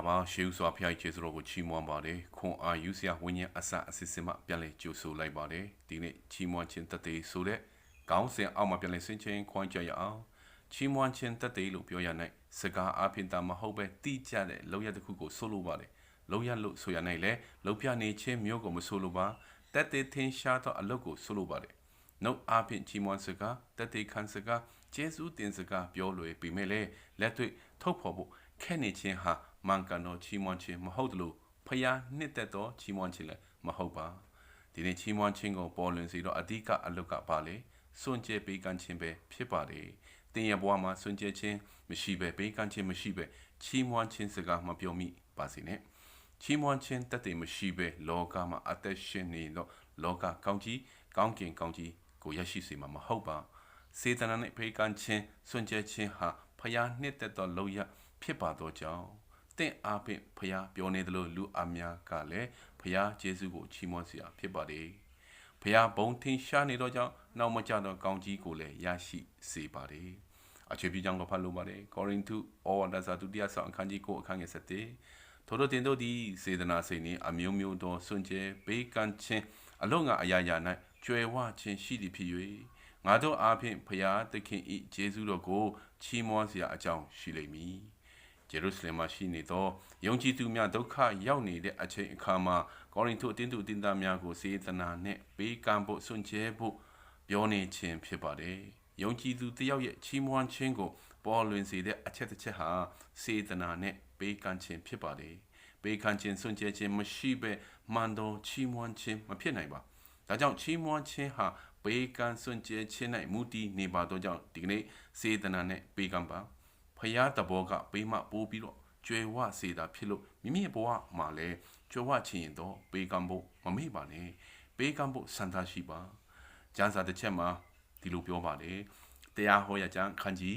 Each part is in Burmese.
္ဂလာပါရှေးဥစွာဖျားကျေးဇူးတော်ကိုချီးမွမ်းပါတယ်ခွန်အာယူဆရာဝိညာဉ်အစအစစ်စစ်မှပြန်လည်ကြိုဆိုလိုက်ပါတယ်ဒီနေ့ချီးမွမ်းခြင်းတသက်ဆိုတဲ့ခေါင်းစဉ်အောက်မှာပြန်လည်ဆင်ခြင်ခွန်ကြရအောင်ချီးမွမ်းခြင်းတသက်လို့ပြောရနိုင်စကားအပြင်တာမဟုတ်ပဲတိကျတဲ့လောက်ရတစ်ခုကိုဆိုလိုပါတယ်လောက်ရလို့ဆိုရနိုင်လေလောက်ပြနေခြင်းမျိုးကိုမဆိုလိုပါတက်တဲ့ထင်ရှားသောအလုပ်ကိုဆိုလိုပါတယ်နှုတ်အပြင်ချီးမွမ်းစကားတက်တဲ့ခံစကားကျေးဇူးတင်စကားပြောလွယ်ပြီးမဲ့လေလက်တွေ့ထုတ်ဖော်ဖို့ခက်နေခြင်းဟာ မှန်ကန်သောချီးမွမ်းခြင်းမဟုတ်သလိုဖျားနှစ်သက်သောချီးမွမ်းခြင်းလည်းမဟုတ်ပါဒီနေ့ချီးမွမ်းခြင်းကိုပေါ်လွင်စေတော့အဓိကအလုပ်ကပါလေစွန့်ကြဲပေးကမ်းခြင်းပဲဖြစ်ပါတယ်တင်ရဘွားမှာစွန့်ကြဲခြင်းမရှိပဲပေးကမ်းခြင်းမရှိပဲချီးမွမ်းခြင်းစကားမပြောမိပါစေနဲ့ချီးမွမ်းခြင်းတတ်တယ်မရှိပဲလောကမှာအသက်ရှင်နေတော့လောကကောင်းကြီးကောင်းကင်ကောင်းကြီးကိုရရှိစေမှာမဟုတ်ပါစေတနာနဲ့ဖေးကမ်းခြင်းစွန့်ကြဲခြင်းဟာဖျားနှစ်သက်သောလောက်ရဖြစ်ပါတော့ကြောင်း တင့်အားဖြင့်ဖျားပြောနေသလိုလူအများကလည်းဖျားကျေးဇူးကိုချီးမွမ်းစရာဖြစ်ပါတယ်ဖျားဘုံထင်ရှားနေတော့ကြောင့်နောက်မကြတော့ကောင်းကြီးကိုလည်းရရှိစေပါတယ်အခြေပြကြောင့်တော့ဖတ်လို့ပါတယ်ကောရိန္သုဩဝါဒစာဒုတိယဆောင်အခန်းကြီးကိုအခန်းငယ်7ထို့သောတင်တို့သည်စေတနာစိတ်နှင့်အမျိုးမျိုးသောစွန့်ကြဲဘေးကန်းခြင်းအလုံးငါအရာရာ၌ကျွယ်ဝခြင်းရှိသည်ဖြစ်၍ငါတို့အားဖြင့်ဖျားသခင်၏ဂျေဇုတော်ကိုချီးမွမ်းစရာအကြောင်းရှိလိမ့်မည် ဂျေရုရှလင်မှာရှိနေသောယုံကြည်သူများဒုက္ခရောက်နေတဲ့အချိန်အခါမှာကောရိန္သုအတင်းသူအတင်းသားများကိုစေတနာနဲ့ပေးကမ်းဖို့စွန့်ကြဲဖို့ပြောနေခြင်းဖြစ်ပါတယ်။ယုံကြည်သူတယောက်ရဲ့ချီးမွမ်းခြင်းကိုပေါ်လွင်စေတဲ့အချက်တစ်ချက်ဟာစေတနာနဲ့ပေးကမ်းခြင်းဖြစ်ပါတယ်။ပေးကမ်းခြင်းစွန့်ကြဲခြင်းမရှိဘဲမှန်တော်ချီးမွမ်းခြင်းမဖြစ်နိုင်ပါ။ဒါကြောင့်ချီးမွမ်းခြင်းဟာပေးကမ်းစွန့်ကြဲခြင်း၌မူတည်နေပါတော့ကြောင့်ဒီကနေ့စေတနာနဲ့ပေးကမ်းပါ။ ဖရာတဘောကပေးမှပိုးပြီးတော့ကျွယ်ဝစေတာဖြစ်လို့မိမိဘဝမှာလည်းကျွယ်ဝချင်ရင်တော့ပေးကမ်းဖို့မမေ့ပါနဲ့ပေးကမ်းဖို့စံသားရှိပါကျမ်းစာတစ်ချက်မှာဒီလိုပြောပါလေတရားဟောရကျမ်းခန်းကြီး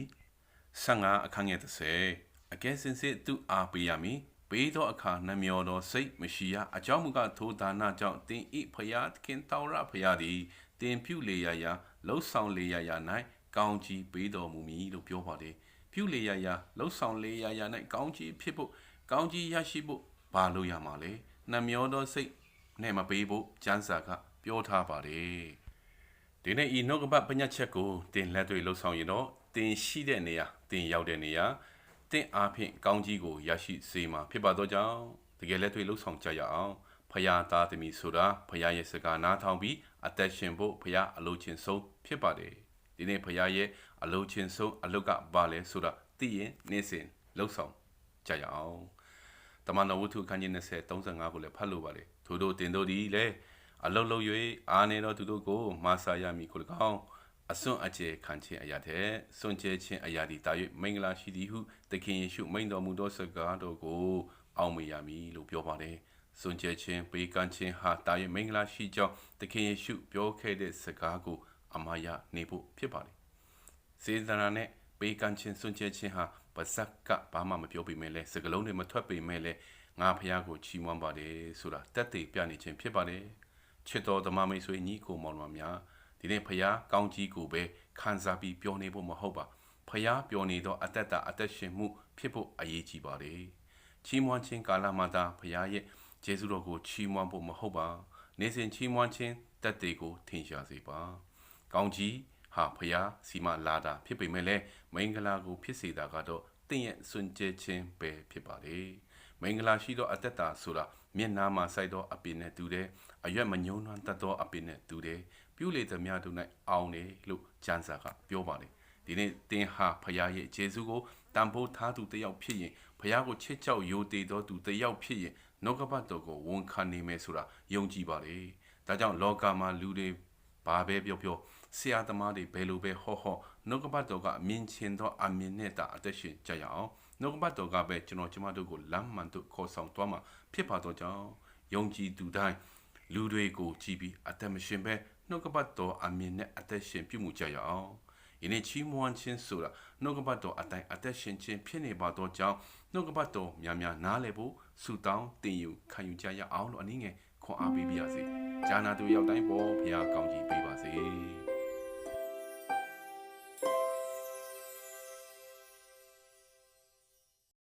15အခန်းငယ်30အကဲစင်စစ်သူအားပေးရမည်ပေးသောအခါနှမျောသောစိတ်မရှိရအကြောင်းမူကားထိုဒါနကြောင့်တင်ဤဖရာခင်တောရဖရာသည်တင်ပြုလေရရာလှုပ်ဆောင်လေရရာ၌ကောင်းကြီးပေးတော်မူမည်လို့ပြောပါတယ် ပြုလေရရာလှုပ်ဆောင်လေရရာ၌ကောင်းကြီးဖြစ်ဖို့ကောင်းကြီးရရှိဖို့ဘာလို့ရမှာလဲနှမျောသောစိတ်နဲ့မပေးဖို့ကျမ်းစာကပြောထားပါတယ်ဒီနေ့ဤနှုတ်ကပတ်ပညာချက်ကိုတင်လက်တွေ့လှုပ်ဆောင်ရင်တော့တင်ရှိတဲ့နေရာတင်ရောက်တဲ့နေရာတင်အားဖြင့်ကောင်းကြီးကိုရရှိစေမှာဖြစ်ပါတော့ကြောင်းတကယ်လက်တွေ့လှုပ်ဆောင်ကြရအောင်ဖရာသားသမီးဆိုတာဖရာရဲ့စကားနားထောင်ပြီးအသက်ရှင်ဖို့ဖရာအလိုချင်ဆုံးဖြစ်ပါတယ်ဒီနေ့ဖရာရဲ့ အလုံးချင်းဆုံးအလုတ်ကဘာလဲဆိုတာသိရင်နေ့စဉ်လှုပ်ဆောင်ကြရအောင်တမန်တော်ဝတ္ထုခန်းကြီး20 35ကိုလည်းဖတ်လို့ပါလေသူတို့တင်တို့ဒီလေအလုတ်လုတ်၍အာနေတော်သူတို့ကိုမာစာရမည်ကို၎င်းအစွန့်အကျဲခံခြင်းအရာတဲ့စွန့်ကျဲခြင်းအရာဒီတာ၍မင်္ဂလာရှိသည်ဟုသခင်ယေရှုမိန်တော်မူသောစကားတော်ကိုအောက်မေ့ရမည်လို့ပြောပါတယ်စွန့်ကျဲခြင်းပေးကမ်းခြင်းဟာတာ၍မင်္ဂလာရှိကြောင်းသခင်ယေရှုပြောခဲ့တဲ့စကားကိုအမှားရနေဖို့ဖြစ်ပါတယ် စေတနာနဲ့ပေးကမ်းခြင်းစွန့်ကြဲခြင်းဟာပါဇက်ကဘာမှမပြောပေမဲ့လဲစကလုံးတွေမထွက်ပေမဲ့လဲငါဖះကိုချီးမွမ်းပါတယ်ဆိုတာတက်တည်ပြနေခြင်းဖြစ်ပါတယ်ချစ်တော်ဓမ္မမိတ်ဆွေညီကိုမောင်နှမများဒီနေ့ဖះကောင်းကြီးကိုပဲခံစားပြီးပြောနေဖို့မဟုတ်ပါဖះပြောနေတော့အသက်တာအသက်ရှင်မှု ဖြစ်ဖို့အရေးကြီးပါတယ်ချီးမွမ်းခြင်းကာလမှာသာဖះရဲ့ကျေးဇူးတော်ကိုချီးမွမ်းဖို့မဟုတ်ပါ နေစဉ်ချီးမွမ်းခြင်းတက်တည်ကိုထင်ရှားစေပါ ကောင်းကြီး ဟာဖျားစီမလာတာဖြစ်ပေမဲ့လည်းမင်္ဂလာကိုဖြစ်စေတာကတော့တင့်ရဲ့စွန့်ကြဲခြင်းပဲဖြစ်ပါလေမင်္ဂလာရှိသောအသက်တာဆိုတာမျက်နာမှာစိုက်သောအပင်နဲ့တူတယ်အရွက်မညုံနှံတတ်သောအပင်နဲ့တူတယ်ပြုလေသမျှတို့၌အောင်တယ်လို့ကျမ်းစာကပြောပါလေဒီနေ့တင်းဟာဖျားရဲ့ဂျေဇုကိုတန်ဖိုးထားသူတယောက်ဖြစ်ရင်ဖျားကိုချစ်ကြောက်ယိုတည်သောသူတယောက်ဖြစ်ရင်နှုတ်ကပတ်တော်ကိုဝန်ခံနေမယ်ဆိုတာယုံကြည်ပါလေဒါကြောင့်လောကမှာလူတွေဘာပဲပြောပြော ဆရာသမားတွေဘယ်လိုပဲဟောဟောနှုတ်ကပတ်တော်ကအမြင်ချင်းသောအမြင်နဲ့တာအသက်ရှင်ကြရအောင်နှုတ်ကပတ်တော်ကပဲကျွန်တော်ကျမတို့ကိုလမ်းမှန်သို့ခေါ်ဆောင်သွားမှာဖြစ်ပါတော့ကြောင်းယုံကြည်သူတိုင်းလူတွေကိုကြည်ပြီးအသက်မရှင်ပဲနှုတ်ကပတ်တော်အမြင်နဲ့အသက်ရှင်ပြုမှုကြရအောင်ယနေ့ချီးမွမ်းခြင်းဆိုတာနှုတ်ကပတ်တော်အတိုင်းအသက်ရှင်ခြင်းဖြစ်နေပါတော့ကြောင်းနှုတ်ကပတ်တော်များများနားလည်ဖို့ဆုတောင်းတင်ယူခံယူကြရအောင်လို့အနည်းငယ်ခွန်အားပေးပါရစေ။ဂျာနာသူရောက်တိုင်းပေါ်ဖခင်ကောင်းကြီးပေးပါစေ။